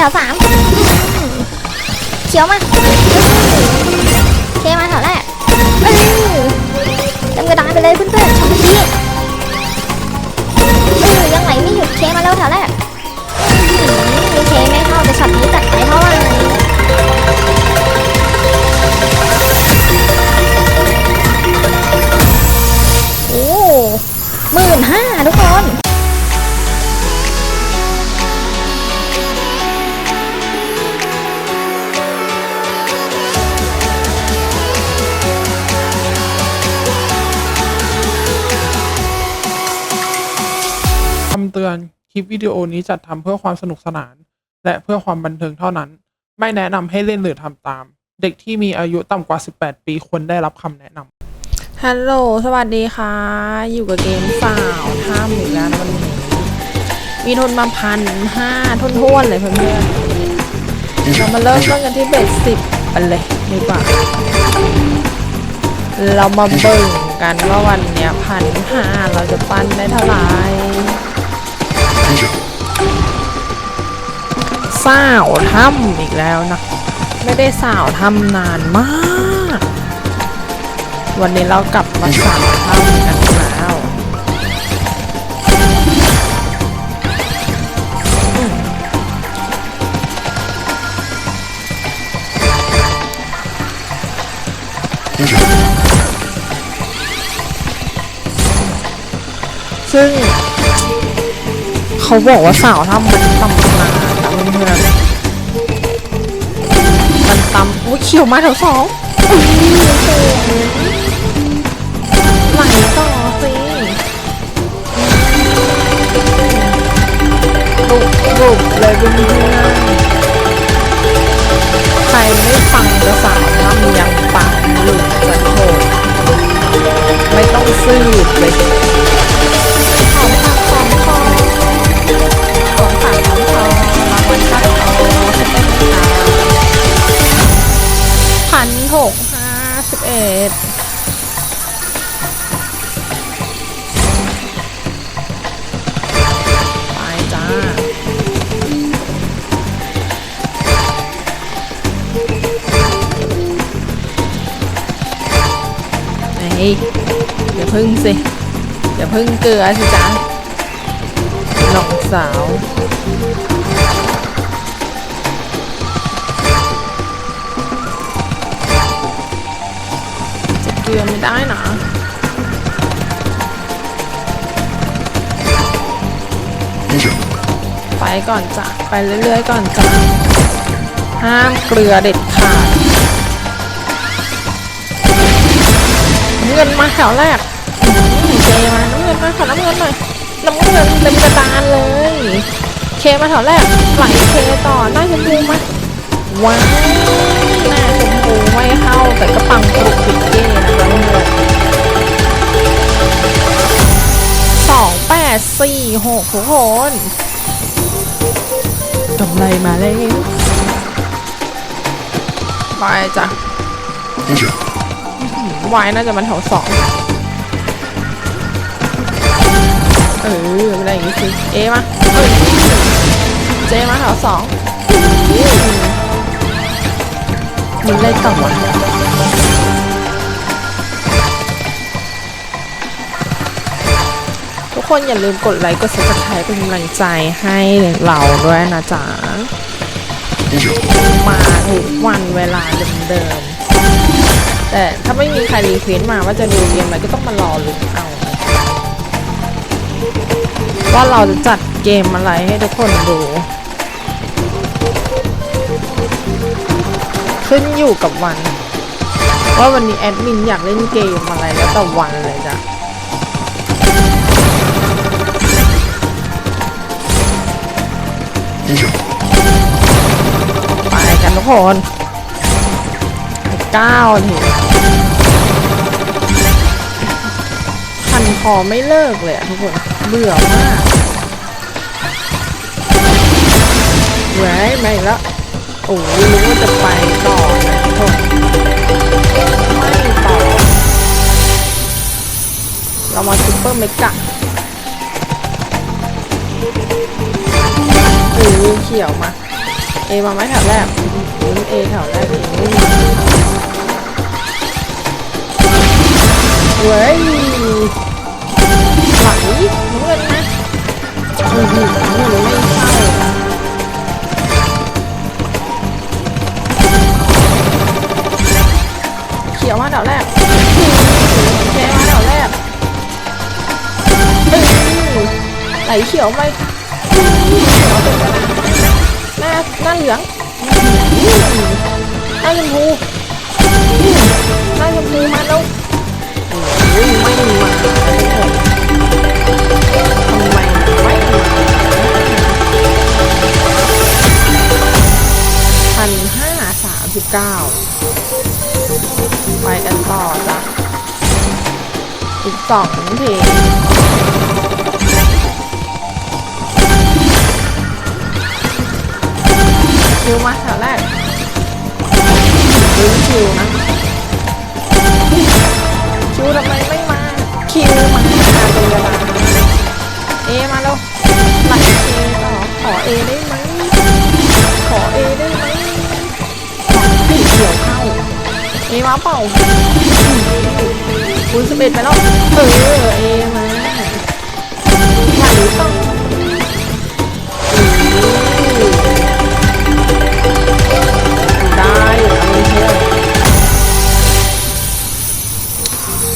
แถวสามเขียวมาำเตือน คลิปวิดีโอนี้จัดทำเพื่อความสนุกสนาน และเพื่อความบันเทิงเท่านั้น ไม่แนะนำให้เล่นหรือทำตาม เด็กที่มีอายุต่ำกว่า 18 ปีควรได้รับคำแนะนำฮัลโหล สวัสดีค่ะ อยู่กับเกมสาวท่ามอีกแล้วนะวันนี้มีทุนมาพันห้าทุนท้วนๆเลยเพื่อนๆเรามาเริ่มต้นกันที่เบสสิบกันเลยดีกว่า เรามาเบิ่งกันว่าวันเนี้ยพันห้าเราจะปั้นได้เท่าไหร่ สาวถ้ำอีกแล้วนะ ไม่ได้สาวถ้ำนานมาก วันนี้เรากลับมาสาวถ้ำกันแล้วอืมซึ่ง เขาบอกว่าสาวถ้ำมันตำนานนะเพื่อนมันตำอุ้ยเขียวมาแถวสองไหลต่อสิรุบรุบเลยเพื่อนใครไม่ฟังจะสาว อย่าพึ่งสิ อย่าพึ่งเกลือสิจ๊ะน้องสาวจะเกลือไม่ได้นะไปก่อนจ้ะ ไปเรื่อยๆก่อนจ้ะ ห้ามเกลือเด็ดขาด งินมาแถวแรกเจมาน้ำเงินมาขอน้ำเงินหน่อยน้ำเงินเต็มกระดานเลย เคมาแถวแรกไหลเคต่อหน้าชมพูมาว้าวหน้าชมพูไม่เข้าแต่ก็ปังปลุกปิดเก้นะคะเพื่อนสองแปดสี่หกทุกคนกำไรมาแล้วไปจ้ะ วายน่าจะมันแถวสองเออไม่ได้อย่างงี้สิเอมาเออเจมาแถวสองมันเล่นต่อวะทุกคนอย่าลืมกดไลค์กด subscribe เป็นกำลังใจให้เราด้วยนะจ๊ะมาทุกวันเวลาเดิม แต่ถ้าไม่มีใครรีเควสมาว่าจะดูเกมอะไรก็ต้องมารอลุ้นเอาว่าเราจะจัดเกมอะไรให้ทุกคนดู ขึ้นอยู่กับวัน ว่าวันนี้แอดมินอยากเล่นเกมอะไรแล้วแต่วันเลยจ้ะไปกันทุกคน เก้าทีพันคอไม่เลิกเลยอะทุกคน เบื่อมากเว้ไม่ละโอ้ยรู้ว่าจะไปต่อนะทุกคนไม่ต่อ เรามาซุปเปอร์เมกะโอ้ยเขียวมา เอมาไหมแถวแรกเอแถวแรกเอง เว้ยไหลน้ำเงินนะอือหือน้ำเงินไม่เข้าเขียวมาแถวแรกแกมาแถวแรกไหลเขียวไปหน้าหน้าเหลืองหน้าชมพูหน้าชมพูมาแล้ว โอ้ยไม่มาทำไมไม่มาพันห้าสามสิบเก้าไปกันต่อจ้ะอีกสองเพลง เอมาเปล่าคุณสเปดไปแล้ว เออ เอมาไหลต่ออืมได้อยู่เพื่อ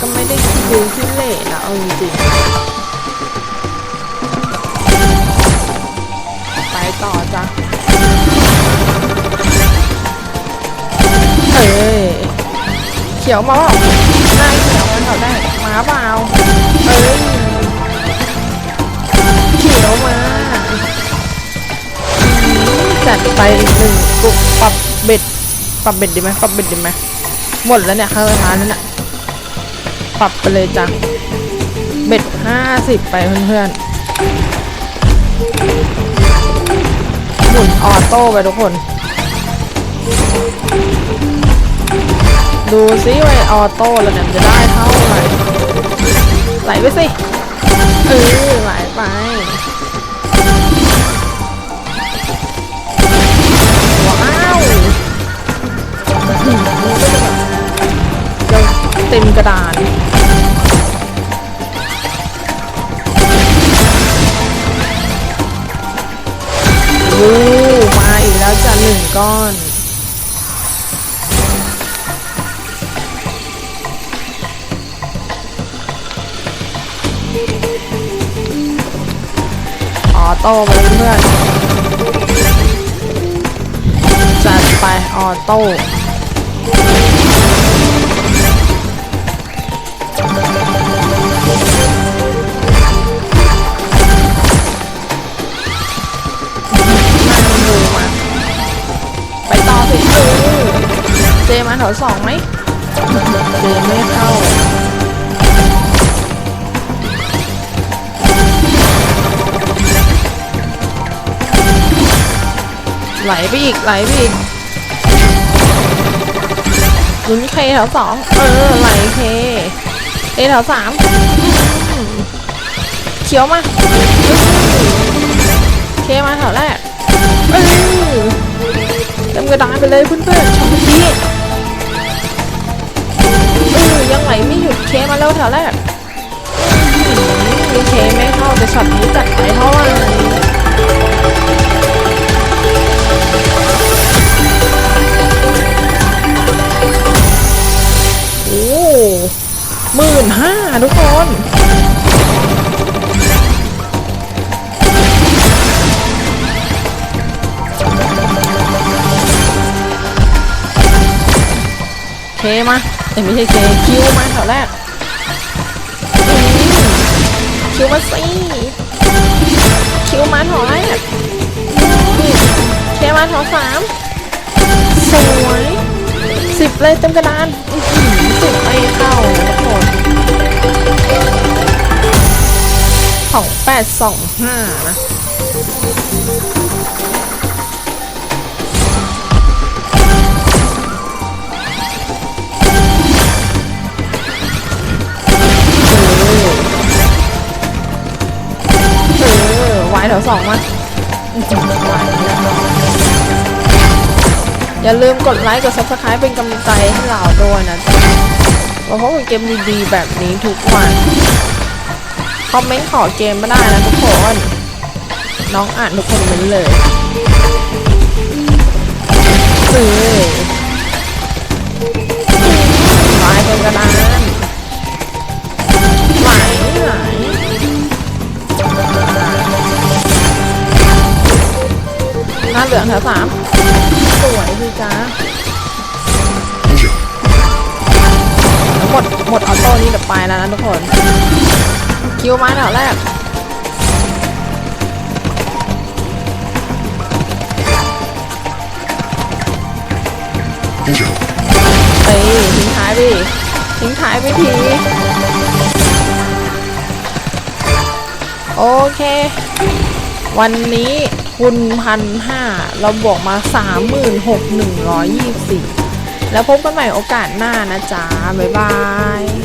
ก็ไม่ได้คิดดูที่เละนะเอาจริงๆไปต่อจ้ะ เขียวมาเปล่าหน้เขียวมันเขาได้มาเปล่าเอ้ยเขียวมาจัดไปอีกหนึ่งกุกปรับเบ็ดปรับเบ็ดดีไหมปรับเบ็ดดีไหมหมดแล้วเนี่ยข้าวร้านนั้นน่ะปรับไปเลยจ้ะเบ็ดห้าสิบไปเพื่อนๆหมุนออโต้ไปทุกคน ดูซิว่าออโต้แล้วเนี่ยจะได้เท่าไหร่ไหลไปสิเออไหลไปว้าวจะเต็มกระดานโอ้มาอีกแล้วจ้ะหนึ่งก้อน โต้ไปเพื่อนจัดไปออโต้มาดูมาไปต่อสิเออเจมาแถวสองไหม ไหลไปอีกไหลไปอีกลุ้นเคแถวสองเออไหลเคเอแถวสามเขียวมาเคมาแถวแรกเออเต็มกระดานไปเลยเพื่อนๆชมเมื่อกี้เออยังไหลไม่หยุดเคมาแล้วแถวแรกอื้อหือเคไม่เข้าแต่ช็อตนี้จัดไปเท่าไหร่ ทุกคนเคมาแต่ไม่ใช่เคคิวมาแถวแรกคิวมาสิคิวมาถวแรกอืมเคมาถวสามสวยสิบเลยเต็มกระดานสิบไม่เข้านะทุกคน สองแปดสองห้านะเออวายแถวสองมาอื้ยอย่าลืมกดไลค์ กด subscribe เป็นกำลังใจให้เราด้วยนะจ๊ะ มาพบกับเกมดีๆแบบนี้ทุกวัน คอมเมนต์ขอเกมไมาได้นะทุกคน น้องอ่านทุกคนเมนเลยซื้อลายเป็นกระดานไหลไหลหน้าเหลืองแถวสามสวยดีจ้า หมดหมดออโต้นี่เดี๋ยวไปแล้วนะทุกคน คิวมาแถวแรกเอ้ยทิ้งท้ายไปดิทิ้งท้ายไปทีโอเค วันนี้ทุนพันห้าเราบวกมาสามหมื่นหกหนึ่งร้อยยี่สิบ แล้วพบกันใหม่โอกาสหน้านะจ๊ะ บ๊ายบาย